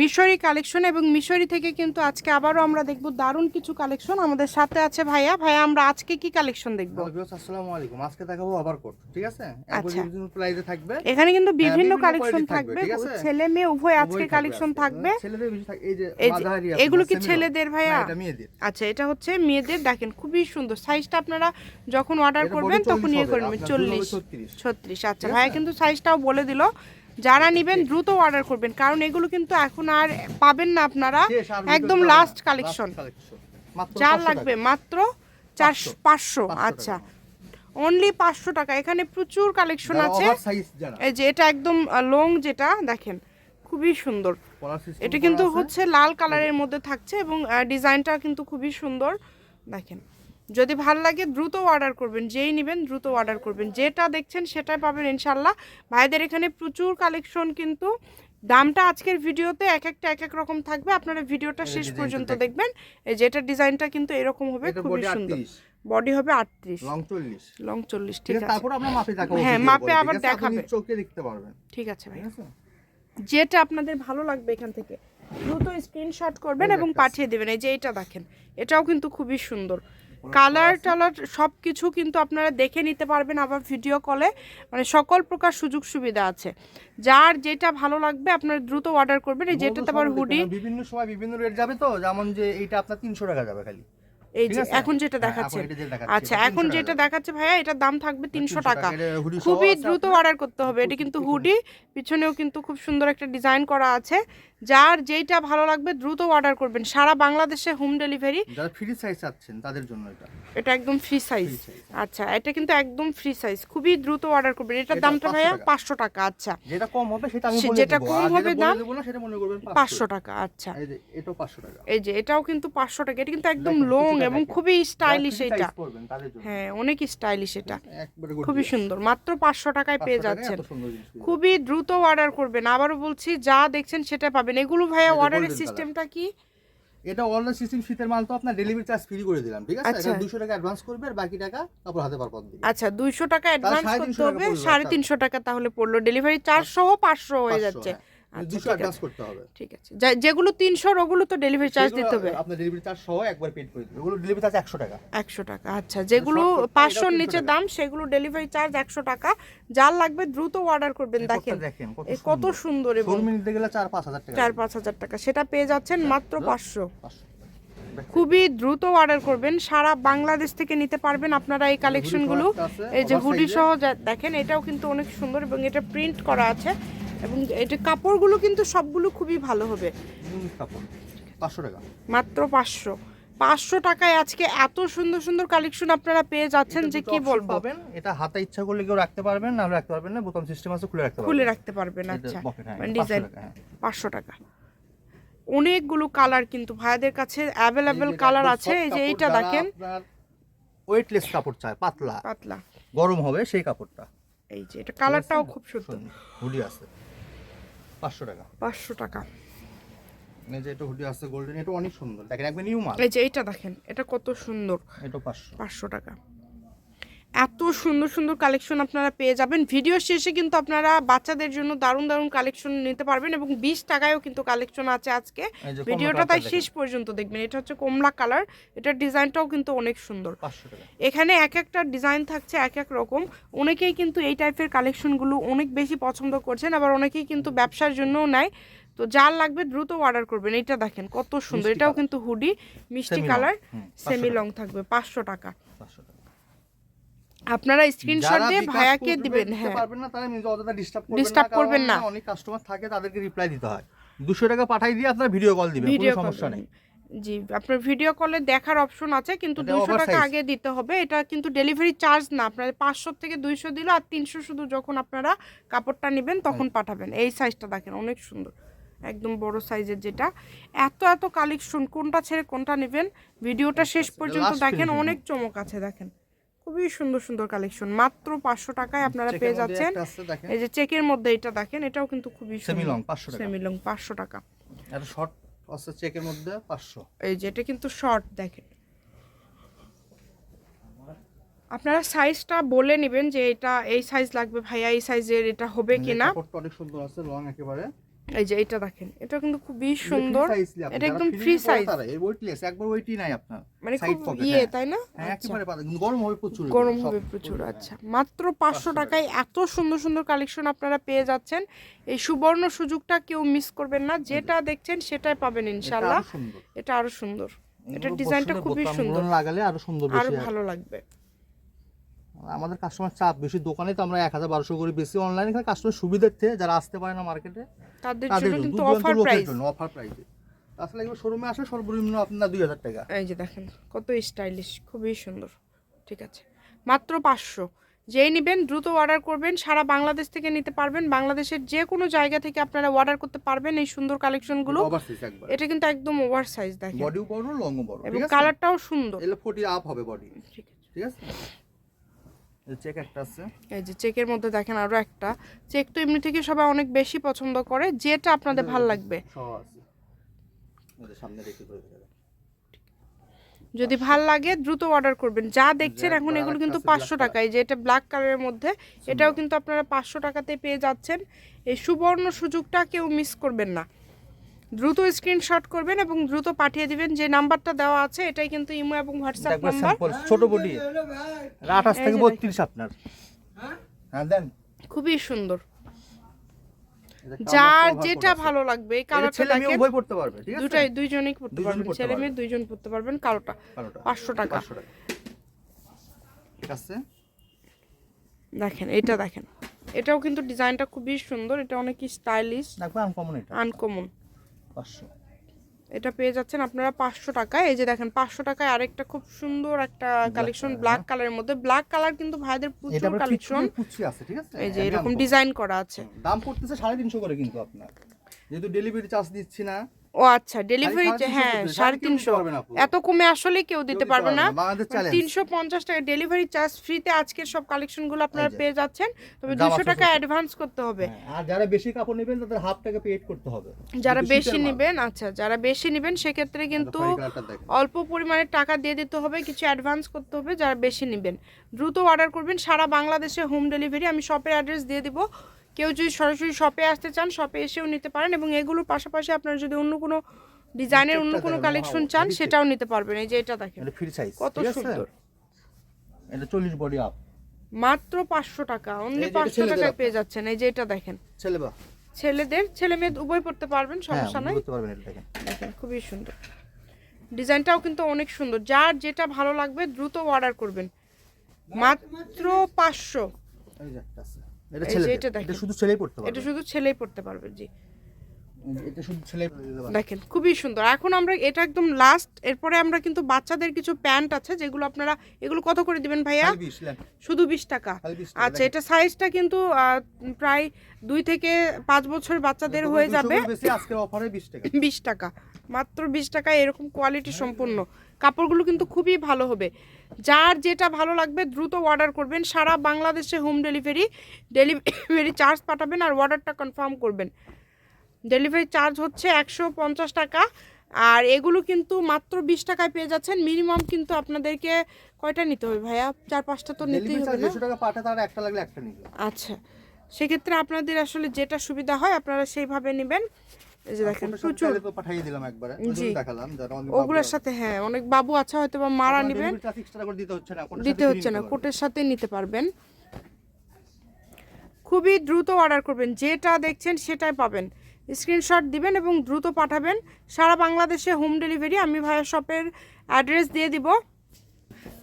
মিশরি কালেকশন এবং মিশরি থেকে কিন্তু আজকে আবারও আমরা দেখব দারুণ কিছু কালেকশন আমাদের সাথে আছে ভাইয়া। ভাইয়া আমরা আজকে কি কালেকশন দেখব? আসসালামু আলাইকুম। আজকে দেখাবো ওভারকোট ঠিক আছে? আচ্ছা। একবার প্রাইসে থাকবে। এখানে কিন্তু বিভিন্ন বিভিন্ন কালেকশন থাকবে? ছেলে মেয়ে উভয় আজকে কালেকশন থাকবে। ছেলেদের বেশি থাকে এই যে মাঝারি আছে, এগুলো কি ছেলেদের ভাইয়া? এটা মেয়েদের। আচ্ছা এটা হচ্ছে মেয়েদের। দেখেন খুবই সুন্দর। সাইজটা আপনারা যখন অর্ডার করবেন তখন 40 ইয়ে করে নেবেন চল্লিশ। 36 ছত্রিশ আচ্ছা। ভাইয়া কিন্তু সাইজটাও বলে দিল। যারা নেবেন দ্রুত অর্ডার করবেন। কারণ এগুলো কিন্তু এখন আর পাবেন না আপনারা। একদম লাস্ট কালেকশন। যার লাগবে মাত্র চারশো পাঁচশো আচ্ছা। অনলি পাঁচশো টাকা। এখানে প্রচুর কালেকশন আছে। এই যে এটা একদম লং যেটা দেখেন খুবই সুন্দর। এটা কিন্তু হচ্ছে লাল কালারের মধ্যে থাকছে এবং ডিজাইনটা কিন্তু খুবই সুন্দর। দেখেন। যদি ভালো লাগে দ্রুত অর্ডার করবেন যেই নেবেন দ্রুত অর্ডার করবেন। যেটা দেখছেন সেটাই পাবেন ইনশাল্লাহ ভাইদের এখানে প্রচুর কালেকশন কিন্তু দামটা আজকের ভিডিওতে এক একটা এক এক রকম থাকবে। আপনারা ভিডিওটা শেষ পর্যন্ত দেখবেন। এই যেটা ডিজাইনটা কিন্তু এরকম হবে খুবই সুন্দর। বডি হবে আটত্রিশ। লং 40 লং চল্লিশ ঠিক আছে তারপর আমরা মাপে দেখাবো হ্যাঁ, মাপে আবার দেখাবে। চোখে দেখতে পারবেন। ঠিক আছে ভাই। যেটা আপনাদের ভালো লাগবে এখান থেকে দ্রুত স্ক্রিনশট করবেন এবং পাঠিয়ে দেবেন। এই যে এটা দেখেন এটাও কিন্তু খুবই সুন্দর। কালার টালার সব কিছু কিন্তু আপনারা দেখে নিতে পারবেন আবার ভিডিও কলে মানে সকল প্রকার সুযোগ সুবিধা আছে। যার যেটা ভালো লাগবে আপনারা দ্রুত অর্ডার করবেন। এই যেটাতে আবার হুডি বিভিন্ন সময় বিভিন্ন রেট যাবে তো? যেমন যে এইটা আপনার 300 টাকা যাবে খালি। এই যে এখন যেটা হ্যাঁ, দেখাচ্ছে আচ্ছা এখন যেটা দেখাচ্ছে ভাইয়া এটার দাম থাকবে তিনশো টাকা। খুবই দ্রুত অর্ডার করতে হবে। এটা কিন্তু হুডি পিছনেও কিন্তু খুব সুন্দর একটা ডিজাইন করা আছে। যার যেইটা ভালো লাগবে দ্রুত অর্ডার করবেন। সারা বাংলাদেশে হোম ডেলিভারি যারা ফ্রি সাইজ চাচ্ছেন তাদের জন্য এটা। এটা একদম ফ্রি সাইজ আচ্ছা এটা কিন্তু একদম ফ্রি সাইজ খুবই দ্রুত অর্ডার করবেন। এটার দামটা ভাইয়া পাঁচশো টাকা। আচ্ছা। যেটা কম হবে সেটা আমি যেটা কম হবে দাম সেটা মনে করবেন পাঁচশো। টাকা আচ্ছা। এই যে এটাও 500 টাকা। এই যে এটাও কিন্তু পাঁচশো টাকা। এটা কিন্তু একদম লং এবং খুবই স্টাইলিশ এটা। হ্যাঁ অনেক স্টাইলিশ এটা। খুবই সুন্দর। মাত্র পাঁচশো টাকায় পেয়ে যাচ্ছেন। খুবই দ্রুত অর্ডার করবেন। আবারও বলছি যা দেখছেন সেটা পাবেন। এগুলো ভাইয়া অর্ডারের সিস্টেমটা কি? এটা অনলাইন সিস্টেম শীতের মাল তো আপনার ডেলিভারি চার্জ ফ্রি করে দিলাম ঠিক আছে? আচ্ছা। এটা 200 টাকা অ্যাডভান্স করবে আর বাকি টাকা তারপর হাতে পার পর দিবে। আচ্ছা দুইশো টাকা অ্যাডভান্স সাড়ে করতে তিনশো টাকা হবে পড়ল সাড়ে একটা। তিনশো টাকা তাহলে পড়ল। ডেলিভারি চার্জ সহ পাঁচশো হয়ে যাচ্ছে। হ্যাঁ। আচ্ছা, 200 ঠিক আছে। অ্যাডভান্স করতে হবে। ঠিক আছে। যেগুলো তিনশোর ওগুলো তো ডেলিভারি চার্জ দিতে হবে। আপনার ডেলিভারি চার্জ সহ একবার পেড করে দিবে ওগুলো ডেলিভারি চার্জ 100 টাকা। একশো টাকা আচ্ছা। যেগুলো পাঁচশোর নিচে দাম সেগুলো ডেলিভারি চার্জ একশো টাকা। যার লাগবে দ্রুত অর্ডার করবেন দেখেন। কত সুন্দর। এবং নিতে গেলে 4 5000 টাকা চার পাঁচ হাজার টাকা। সেটা পেয়ে যাচ্ছেন মাত্র পাঁচশো। খুবই দ্রুত অর্ডার করবেন। সারা বাংলাদেশ থেকে নিতে পারবেন আপনারা এই কালেকশনগুলো এই যে হুডি সহ দেখেন এটাও কিন্তু অনেক সুন্দর এবং এটা প্রিন্ট করা আছে। এবং এটা কাপড়গুলো কিন্তু সবগুলো খুবই ভালো হবে। কাপড় 500 টাকা। মাত্র পাঁচশো। পাঁচশো টাকায় আজকে এত সুন্দর সুন্দর কালেকশন আপনারা পেয়ে যাচ্ছেন যে কি বলব? পাবেন। এটা হাতে ইচ্ছা করলে কেউ রাখতে পারবেন না রাখতে পারবেন না বোতাম সিস্টেম আছে খুলে রাখতে পারবেন। খুলে রাখতে পারবেন আচ্ছা। হ্যাঁ, মানে ডিজাইন হ্যাঁ। পাঁচশো টাকা। অনেকগুলো কালার কিন্তু ভাইয়াদের কাছে অ্যাভেলেবেল কালার আছে এই যে এইটা দেখেন। ওয়েটলেস কাপড় চায় পাতলা পাতলা। গরম হবে সেই কাপড়টা। এই যে এটা কালারটাও খুব সুন্দর। হুডি আছে। 500 টাকা। পাঁচশো টাকা। এই যে এটা হুডি আছে গোল্ডেন এটা অনেক সুন্দর। দেখেন একদম নিউ মাল। এই যে এইটা দেখেন এটা কত সুন্দর। এটা 500 পাঁচশো টাকা। এত সুন্দর সুন্দর কালেকশন আপনারা পেয়ে যাবেন। ভিডিও শেষে কিন্তু আপনারা বাচ্চাদের জন্য দারুণ দারুণ কালেকশন নিতে পারবেন এবং বিশ টাকায়ও কিন্তু কালেকশন আছে আজকে। ভিডিওটা তাই শেষ পর্যন্ত দেখবেন। এটা হচ্ছে কমলা কালার এটার ডিজাইনটাও কিন্তু অনেক সুন্দর। এখানে এক একটা ডিজাইন থাকছে এক এক রকম। অনেকেই কিন্তু এই টাইপের কালেকশনগুলো অনেক বেশি পছন্দ করছেন আবার অনেকেই কিন্তু ব্যবসার জন্যও নেয়। তো যার লাগবে দ্রুত অর্ডার করবেন। এটা দেখেন কত সুন্দর। এটাও কিন্তু হুডি মিষ্টি কালার সেমি লং থাকবে পাঁচশো টাকা। 500 টাকা। আপনারা স্ক্রিনশট দিয়ে ভাইয়াকে দিবেন হ্যাঁ। পারবেন না তারা নিজে অযথা ডিস্টার্ব করবেন না করবেন না। অনেক কাস্টমার থাকে তাদেরকে রিপ্লাই দিতে হয়। 200 টাকা পাঠাই দিয়ে আপনারা ভিডিও কল দিবেন কোনো সমস্যা নেই। জি আপনার ভিডিও কলে দেখার অপশন আছে কিন্তু দুইশো টাকা আগে দিতে হবে এটা কিন্তু ডেলিভারি চার্জ না। আপনার পাঁচশো থেকে দুইশো দিল আর তিনশো শুধু যখন আপনারা কাপড়টা নেবেন তখন পাঠাবেন। এই সাইজটা দেখেন অনেক সুন্দর একদম বড় সাইজের যেটা। এত এত কালেকশন কোনটা ছেড়ে কোনটা নেবেন? ভিডিওটা শেষ পর্যন্ত দেখেন অনেক চমক আছে দেখেন। খুবই সুন্দর সুন্দর কালেকশন মাত্র পাঁচশো টাকায় আপনারা পেয়ে যাচ্ছেন। এই যে চেকের মধ্যে এটা দেখেন এটাও কিন্তু খুবই সেমি লং 500 টাকা। সেমি লং পাঁচশো টাকা। এটা শর্ট আছে চেকের মধ্যে 500 এই যে এটা কিন্তু শর্ট দেখেন। আপনারা সাইজটা বলে নেবেন যে এটা এই সাইজ লাগবে ভাইয়া এই সাইজের এটা হবে কিনা। অনেক সুন্দর আছে লং একেবারে। এই যে এটা দেখেন এটা কিন্তু খুবই সুন্দর। এটা একদম ফ্রি সাইজ এর ওয়েটলেস একবার ওয়েটই নাই আপনার মানে খুব ইয়ে তাই না? হ্যাঁ আচ্ছা। একেবারে গরম হবে প্রচুর গরম হবে প্রচুর আচ্ছা। মাত্র পাঁচশো টাকায় এত সুন্দর সুন্দর কালেকশন আপনারা পেয়ে যাচ্ছেন। এই সুবর্ণ সুযোগটা কেউ মিস করবেন না যেটা দেখছেন সেটাই পাবেন এটা ইনশাল্লাহ আরও সুন্দর। এটা আরও সুন্দর। এটার ডিজাইনটা খুবই সুন্দর। লাগালে আরও সুন্দর আরও বেশি হয়। ভালো লাগবে। আমাদের কাস্টমার চাপ বেশি। দোকানে তো আমরা এক হাজার বারোশো করে বেশি। অনলাইনে এখানে কাস্টমার সুবিধার্থে যারা আসতে পারে না মার্কেটে তাদের জন্য কিন্তু অফার প্রাইস অফার প্রাইসে আসলে এগুলো শোরুমে আসে সর্বনিম্ন আপনার দুই হাজার টাকা। এই যে দেখেন কত স্টাইলিশ খুবই সুন্দর। ঠিক আছে। মাত্র পাঁচশো। যেই নেবেন দ্রুত অর্ডার করবেন সারা বাংলাদেশ থেকে নিতে পারবেন। বাংলাদেশের যে কোনো জায়গা থেকে আপনারা অর্ডার করতে পারবেন এই সুন্দর কালেকশনগুলো এটা কিন্তু একদম ওভার সাইজ দেখেন। বডিও বড় লং বড়। এবং কালারটাও সুন্দর। এগুলো ফোর্টি আপ হবে বডি ঠিক আছে। ঠিক আছে? চেক একটা আছে। এই যে চেকের মধ্যে দেখেন আরও একটা। চেক তো এমনি থেকে সবাই অনেক বেশি পছন্দ করে যেটা আপনাদের ভালো লাগবে। সামনে রেখে যদি ভালো লাগে দ্রুত অর্ডার করবেন। যা দেখছেন এখন এগুলো কিন্তু পাঁচশো টাকায় যে এটা ব্ল্যাক কালারের মধ্যে এটাও কিন্তু আপনারা পাঁচশো টাকাতে পেয়ে যাচ্ছেন। এই সুবর্ণ সুযোগটা কেউ মিস করবেন না। দ্রুত স্ক্রিনশট করবেন এবং দ্রুত পাঠিয়ে দিবেন। যে নাম্বারটা দেওয়া আছে এটাই কিন্তু ইমো এবং হোয়াটসঅ্যাপ নাম্বার ছোট বডি। আঠাশ এই থেকে যে বত্রিশ আপনার। হ্যাঁ দেন। খুবই সুন্দর। যার যেটা ভালো লাগবে এই মেয়ে উভয় পড়তে পারবে ঠিক আছে? দুটাই দুইজনেই পড়তে পারবেন। ছেলে মেয়ে দুইজন পড়তে পারবেন কালোটা। কালোটা। পাঁচশো টাকা। 500 টাকা। ঠিক আছে? দেখেন এটা দেখেন। এটাও কিন্তু ডিজাইনটা খুবই সুন্দর। এটা অনেক স্টাইলিশ দেখবে আনকমন এটা। আনকমন পাঁচশো। এটা পেয়ে যাচ্ছেন আপনারা পাঁচশো টাকায়। এই যে দেখেন পাঁচশো টাকায় আরেকটা খুব সুন্দর একটা কালেকশন ব্ল্যাক কালারের মধ্যে। ব্ল্যাক কালার কিন্তু ভাইদের প্রচুর কালেকশন আছে ঠিক আছে? এই যে এরকম ডিজাইন করা আছে। দাম পড়তেছে সাড়ে তিনশো করে কিন্তু আপনার। যেহেতু ডেলিভারি চার্জ দিচ্ছি না ও আচ্ছা ডেলিভারি হ্যাঁ সাড়ে তিনশো। এত কমে আসলে কেউ দিতে পারবে না। না, বাংলাদেশ challenge। তিনশো পঞ্চাশ টাকা ডেলিভারি চার্জ ফ্রিতে আজকের সব কালেকশনগুলো আপনারা পেয়ে যাচ্ছেন। তবে দুশো টাকা অ্যাডভান্স করতে হবে। হ্যাঁ, আর যারা বেশি কাপড় নেবেন তাদের হাফ টাকা পেড করতে হবে। যারা বেশি নেবেন আচ্ছা যারা বেশি নেবেন সেক্ষেত্রে কিন্তু। অল্প পরিমাণে টাকা দিয়ে দিতে হবে কিছু অ্যাডভান্স করতে হবে যারা বেশি নেবেন। দ্রুত অর্ডার করবেন সারা বাংলাদেশে হোম ডেলিভারি আমি শপের অ্যাড্রেস দিয়ে দিব। কেউ যদি সরাসরি শপে আসতে চান শপে এসেও নিতে পারেন এবং এগুলোর পাশাপাশি আপনারা যদি অন্য কোনো ডিজাইনের অন্য কোনো কালেকশন চান সেটাও নিতে পারবেন। এই যে এটা দেখেন ফ্রি সাইজ কত সুন্দর। এটা চল্লিশ বডি আপ মাত্র পাঁচশো টাকা অনলি এই যে এটা পাঁচশো ছেলেদের টাকায় পেয়ে যাচ্ছেন। এই যে এটা দেখেন ছেলে বা। ছেলেদের ছেলে মেয়ে উভয় পড়তে পারবেন হ্যাঁ সমস্যা নাই। বুঝতে পারবেন এটা দেখেন। দেখেন খুবই সুন্দর। ডিজাইনটাও কিন্তু অনেক সুন্দর। যার যেটা ভালো লাগবে দ্রুত অর্ডার করবেন। মাত্র পাঁচশো। এই যে এটা ছেলে এটা এটা শুধু ছেলেই পড়তে এটা শুধু ছেলেই পড়তে পারবে জি। এটা শুধু ছেলেই দেখেন খুবই সুন্দর। এখন আমরা এটা একদম লাস্ট এরপরে আমরা কিন্তু বাচ্চাদের কিছু প্যান্ট আছে যেগুলো আপনারা এগুলো কত করে দিবেন ভাইয়া। শুধু বিশ টাকা। 20 টাকা, আচ্ছা এটা সাইজটা কিন্তু প্রায় দুই থেকে পাঁচ বছর বাচ্চাদের হয়ে যাবে। আজকের অফারে বিশ টাকা। বিশ টাকা। মাত্র বিশ টাকায় এরকম কোয়ালিটি সম্পূর্ণ। কাপড়গুলো কিন্তু খুবই ভালো হবে। যার যেটা ভালো লাগবে দ্রুত অর্ডার করবেন। সারা বাংলাদেশে হোম ডেলিভারি ডেলিভারি চার্জ পাঠাবেন আর অর্ডারটা কনফার্ম করবেন। ডেলিভারি চার্জ হচ্ছে একশো পঞ্চাশ টাকা। আর এগুলো কিন্তু মাত্র বিশ টাকায় পেয়ে যাচ্ছেন। মিনিমাম কিন্তু আপনাদেরকে কয়টা নিতে হবে ভাইয়া? চার পাঁচটা তো নিতেই হবে না? একটা লাগলে একটা আচ্ছা। সেক্ষেত্রে আপনাদের আসলে যেটা সুবিধা হয় আপনারা সেইভাবে নেবেন। এই যে দেখেন প্রচুর। তো পাঠিয়ে দিলাম একবারে। ওই জি। জন্য দেখালাম যারা ওগুলোর সাথে হ্যাঁ অনেক বাবু আছে হয়তো বা মারা নেবেন। দিতে হচ্ছে না দিতে হচ্ছে না কোটের সাথে নিতে পারবেন। খুবই দ্রুত অর্ডার করবেন যেটা দেখছেন সেটাই পাবেন। স্ক্রিনশট দিবেন এবং দ্রুত পাঠাবেন। সারা বাংলাদেশে হোম ডেলিভারি আমি ভাইয়া শপের অ্যাড্রেস দিয়ে দিব।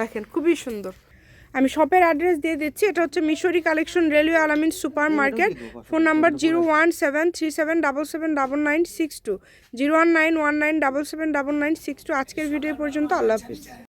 দেখেন খুবই সুন্দর। আমি শপের অ্যাড্রেস দিয়ে দিচ্ছি। এটা হচ্ছে Mishri collection railway Alamin super market phone number zero one seven three seven double seven double nine six two zero one nine one nine double seven double nine six two আজকের video পর্যন্ত। আল্লাহ হাফিজ।